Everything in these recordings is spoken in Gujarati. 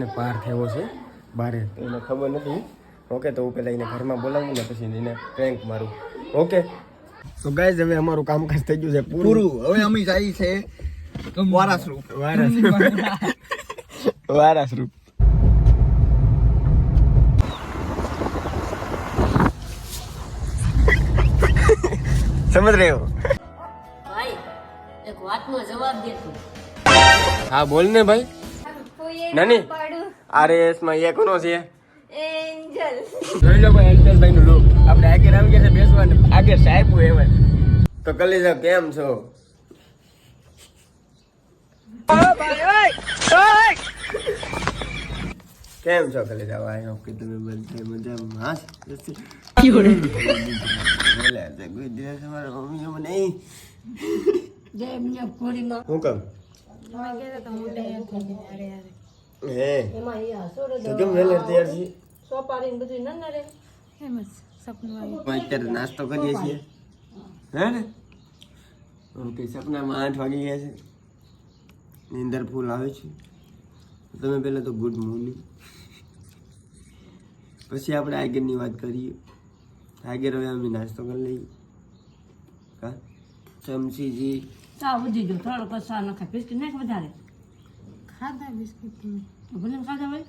ને પાર થયો છે બારે. એને ખબર નથી. ઓકે તો હું પેલા એને ઘરમાં બોલાવું ને પછી એને પ્રેન્ક મારું. ઓકે. તો ગાઈઝ હવે અમારું કામકાજ થઈ ગયું છે પૂરું. પૂરું. હવે અમે જઈ છે વારાસરૂપ. વારાસરૂપ. વારાસરૂપ. સમજ રહ્યો? ભાઈ એક વાતનો જવાબ દે તું. હા બોલ ને ભાઈ. નાની. આરએસમાં એક કોનો છે? એન્જલ. જોઈ લો ભાઈ એન્જલભાઈ નું લુક આપણે આગળ આવી ગયા છે બેસવાનું. આગળ સાહેબ એવા તો કલીજા કેમ છો? કેમ છો કલીજા? ભાઈ હોપ કે તમે બધા મજામાં. હા બોલે છે દિવસ અમારા મમ્મી એમ નહીં હું કેમ? હે. એમાં એ હસોડો તો કેમ વહેલા તૈયાર છીએ સોપારી બધું ન રે અત્યારે નાસ્તો કરીએ છીએ. હે ને? ઓકે સપનામાં આઠ વાગી ગયા છે. નીંદર ફૂલ આવે છે. તમે પહેલાં તો ગુડ મોર્નિંગ પછી આપણે આગળની વાત કરીએ. આગળ હવે અમે નાસ્તો કરી લઈએ. હા ચમચીજી ચા વધી ગયો થોડો કસા નખાય. બિસ્કિટ નાખ વધારે. ખાધા બિસ્કિટ તો ભલે ખાધા ભાઈ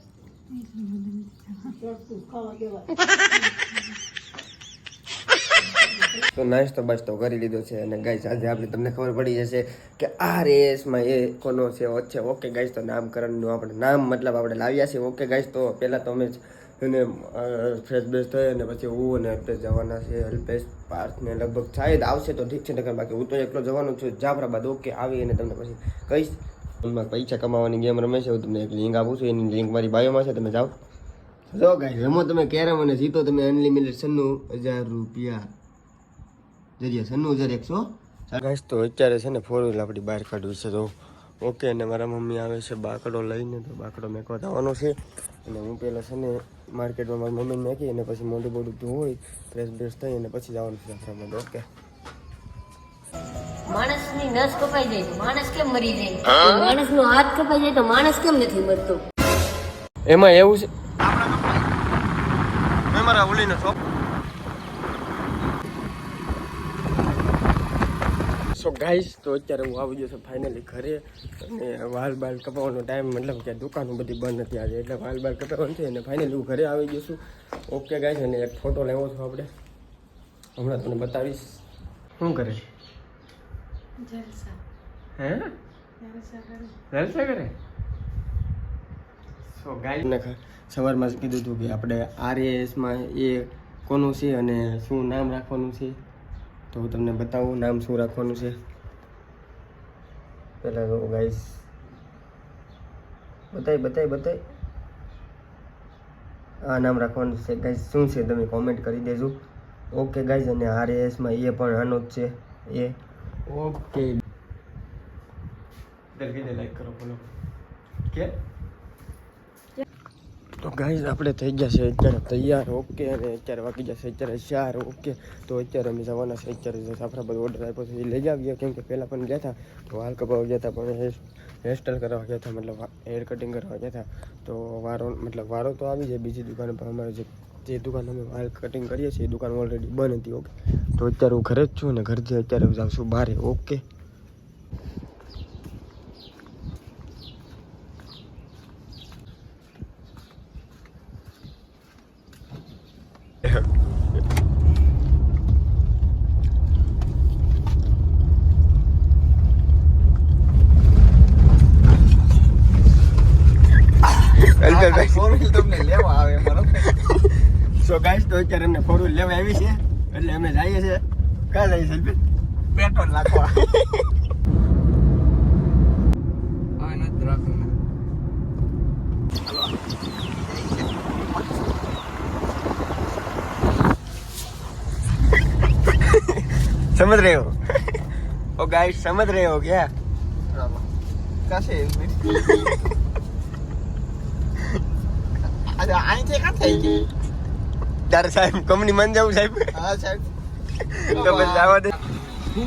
તો નાસ્તો બાસ્તો કરી લીધો છે અને ગાઈસ આજે આપણે તમને ખબર પડી જશે કે આ રેસમાં એ કોનો છે છે ઓકે ગાઈસ તો નામકરણનું આપણે નામ મતલબ આપણે લાવ્યા છીએ ઓકે ગાઈસ તો પહેલાં તો અમે જ એને ફ્રેશ બેસ થઈ અને પછી હું અને અલ્પેશ જવાના છે અલ્પેશ પાર્થ ને લગભગ શાયદ આવશે તો ઠીક છે નકર બાકી હું તો એકલો જવાનો છું. જાફરાબાદ ઓકે આવી અને તમને પછી કહીશ. એમાં પૈસા કમાવાની ગેમ રમે છે. હું તમને એક લિંક આપું છું. એની લિંક મારી બાયોમાં છે. તમે જાઓ. જો ગાઈસ રમો તમે કેરમ અને જીતો તમે અનલિમિટેડ સન્નું હજાર રૂપિયા. જરીએ સન્નું હજાર એકસો. ગાઈશ તો અત્યારે છે ને ફોર વ્હીલ આપણી બહાર કાઢવી છે. તો ઓકે, અને મારા મમ્મી આવે છે બાકડો લઈને. તો બાકડો મેકવા જવાનો છે. અને હું પહેલાં છે ને માર્કેટમાં મારી મમ્મીને મેકી અને પછી મોઢું બોઢું ધોઈ ફ્રેશ બ્રેશ થઈ અને પછી જવાનું છે. ઓકે માણસની નસ કપાઈ જાય તો માણસ કેમ મરી જાય? માણસનો હાથ કપાઈ જાય તો માણસ કેમ નથી મરતો? એમાં એવું છે મેં મારા ઓલીનો શોપ સો ગાઈસ તો અત્યારે હું આવી ગયો છું ફાઇનલી ઘરે અને વાલ બાલ કપાવવાનો ટાઈમ મતલબ કે દુકાનો બધી બંધ હતી આજે એટલે વાલ બાલ કપાવવાનું છે અને ફાઇનલી હું ઘરે આવી ગયો છું. ઓકે ગાઈસ અને એક ફોટો લેવો છું આપણે. હમણાં તમને બતાવીશ. શું કરે હે? જલસા કરે. સો ગાય. સવારમાં જ કીધું હતું કે આપણે આરએસમાં એ કોનું છે અને શું નામ રાખવાનું છે? તો હું તમને બતાવું નામ શું રાખવાનું છે. પહેલાં તો ગાઈસ બતાય બતાય બતાય. આ નામ રાખવાનું છે. ગાઈસ શું છે? તમે કોમેન્ટ કરી દેજો. ઓકે ગાઈસ અને આરએસમાં એ પણ આનો જ છે. એ ઓકે લાઈક કરો બોલો. કે? તો ગાઈઝ આપણે થઈ ગયા છે અત્યારે તૈયાર. ઓકે અને અત્યારે વાગી જશે અત્યારે ચાર. ઓકે તો અત્યારે અમે જવાના છે અત્યારે જાફરાબાદ ઓર્ડર આપ્યો છે એ લઈ આવ્યા કેમ કે પહેલાં પણ ગયા હતા. તો વાલ કપાવવા ગયા હતા પણ હેરસ્ટાઈલ કરવા ગયા હતા મતલબ હેર કટિંગ કરવા ગયા હતા. તો વારો મતલબ વારો તો આવી જાય. બીજી દુકાને પણ અમારે જે જે દુકાન અમે વાલ કટિંગ કરીએ છીએ એ દુકાન ઓલરેડી બંધ હતી ઓકે તો અત્યારે હું ઘરે જ છું અને ઘરથી અત્યારે હું જાઉં છું બહારે ઓકે. તમને લેવા આવે બરોબર સો ગાઈસ તો અત્યારે અમને ફોર વ્હીલ લેવા આવી છે. એટલે અમે જઈએ છીએ ક્યાં જઈએ છીએ પેટ્રોલ નાખવા હા નથી રાખવું समझ रहे हो ओ गाइस समझ रहे हो क्या કશે આજે અહીંથી કાં થઈ ગઈ તારે સાહેબ કંપની માં જવું સાહેબ? હા સાહેબ. તો બસ જવા દે. શું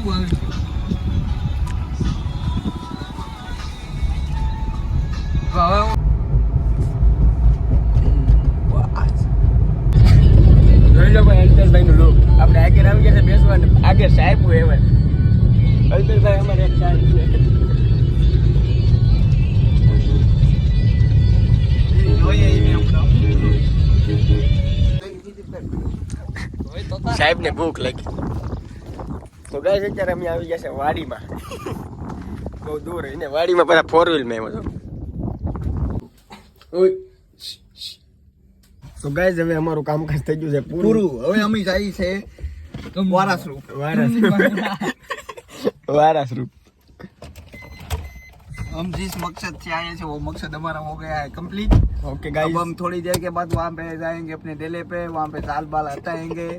સાહેબ ને ભૂખ લાગી તો ગાય અત્યારે અમે આવી ગયા છે વાડીમાં બહુ દૂર એને વાડીમાં પેલા ફોર વ્હીલ માં આવ્યો હતો તો ગાય હવે અમારું કામકાજ થઈ ગયું છે પૂરું પૂરું હવે અમે જાય છે વારાસરૂ વારસ વારસરૂપ हम जिस मकसद से आए थे वो मकसद हमारा हो गया है कंप्लीट ओके अब गाइस हम थोड़ी देर के बाद वहाँ पे जाएंगे अपने डेले पे वहाँ पे जाल बाल हटाएंगे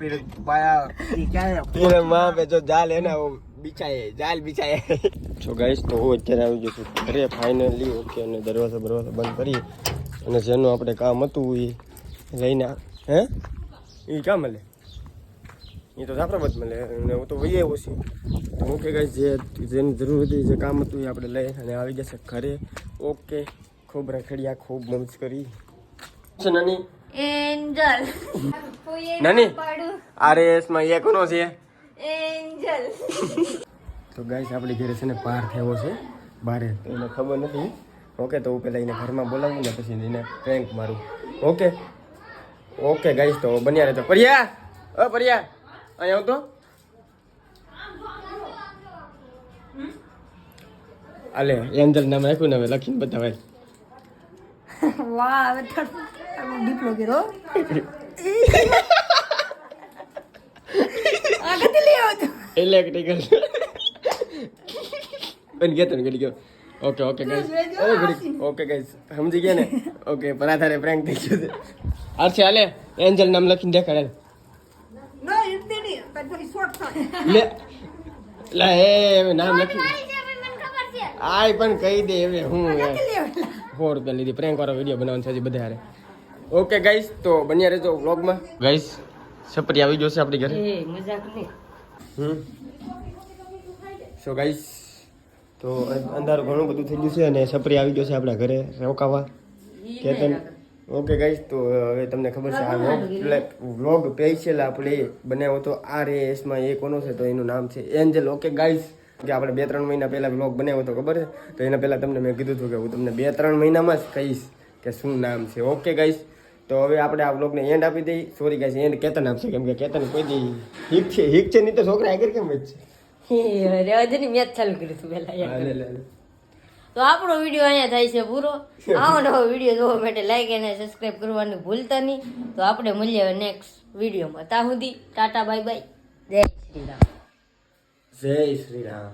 फिर बाया ये क्या है फिर वहाँ पे जो जाल है ना वो बिछाए जाल बिछाए જો ગાઈસ તો હું અત્યારે આવી ગયો છું ઘરે ફાઇનલી ઓકે અને દરવાજો બરવાજો બંધ કરી અને જેનું આપણે કામ હતું એ લઈને આ- હે એ કામ મળે એ તો જાફરાબાદ મળે અને હું તો વહી આવ્યો છું તો ઓકે ગાઈસ જે જેની જરૂર હતી જે કામ હતું એ આપણે લઈ અને આવી જશે ઘરે ઓકે ખૂબ રખડ્યા ખૂબ મોજ કરી છે નાની એન્જલ નાની આર એસમાં એ કોનો છે? એન્જલ. તો ગાઈસ આપણી ઘરે છે ને પાર થયો છે બારે. તો એને ખબર નથી. ઓકે તો હું પહેલાં એને ઘરમાં બોલાવું ને પછી એને પ્રેન્ક મારું. ઓકે. ઓકે ગાઈસ તો બન્યા રહેતો પરિયા અ પરિયા અહીં આવતો. અલે એન્જલ નામ રાખ્યું ને હવે લખીને બતાવાય. વાહ હવે ડીપલો કર્યો આગળથી લઈ આવો ઇલેક્ટ્રિકલ પણ ગયા ને ગયો ઓકે ઓકે ગાઈસ ઓ ઘડી ઓકે ગાઈસ સમજી ગયા ને? ઓકે પરાથારે પ્રેન્ક થઈ ગયું છે. આરસે હાલે. એન્જલ નામ લખીને દેખાડે. નો ઇર્દી નહીં પણ થોડી શોર્ટ લે લે. લા એ હવે નામ લખી. આય પણ કહી દે હવે હું ફોર કરી લીધી. પ્રેન્ક વાળો વીડિયો બનાવવાનો છે બધા હારે ઓકે ગાઈસ તો બન્યા રહેજો વ્લોગમાં ગાઈસ સપરી આવી જશે આપણી ઘરે. એ મજાક નહીં. હમ. સો ગાઈસ તો અંધારું ઘણું બધું થઈ ગયું છે અને છપરી આવી ગયો છે આપણા ઘરે રોકાવા. કેતન? ઓકે ગાઈસ તો હવે તમને ખબર છે આ વ્લોગ વ્લોગ સ્પેશિયલ આપણે બનાવ્યો તો આ રે એસમાં એ કોનો છે તો એનું નામ છે એન્જલ ઓકે ગાઈસ કે આપણે બે ત્રણ મહિના પહેલાં વ્લોગ બનાવ્યો હતો ખબર છે? તો એના પહેલાં તમને મેં કીધું હતું કે હું તમને બે ત્રણ મહિનામાં જ કહીશ કે શું નામ છે. ઓકે ગાઈસ તો હવે આપણે આ બ્લોગને એન્ડ આપી દઈએ. સોરી ગાઈસ એન્ડ કેતન આપશે કેમ કે કેતન કોઈ દી હિક છે હિક છે નહીં તો છોકરા આગળ કેમ જ છે રેવા દે ને મેચ ચાલુ કર્યું હતું પહેલા. તો આપણો વીડિયો અહીંયા થાય છે પૂરો. આવો નવો વીડિયો જોવા માટે લાઈક અને સબસ્ક્રાઈબ કરવાનું ભૂલતા નહીં. તો આપણે મળીએ નેક્સ્ટ વિડીયોમાં. ત્યાં સુધી ટાટા બાય બાય. જય શ્રી રામ. જય શ્રી રામ.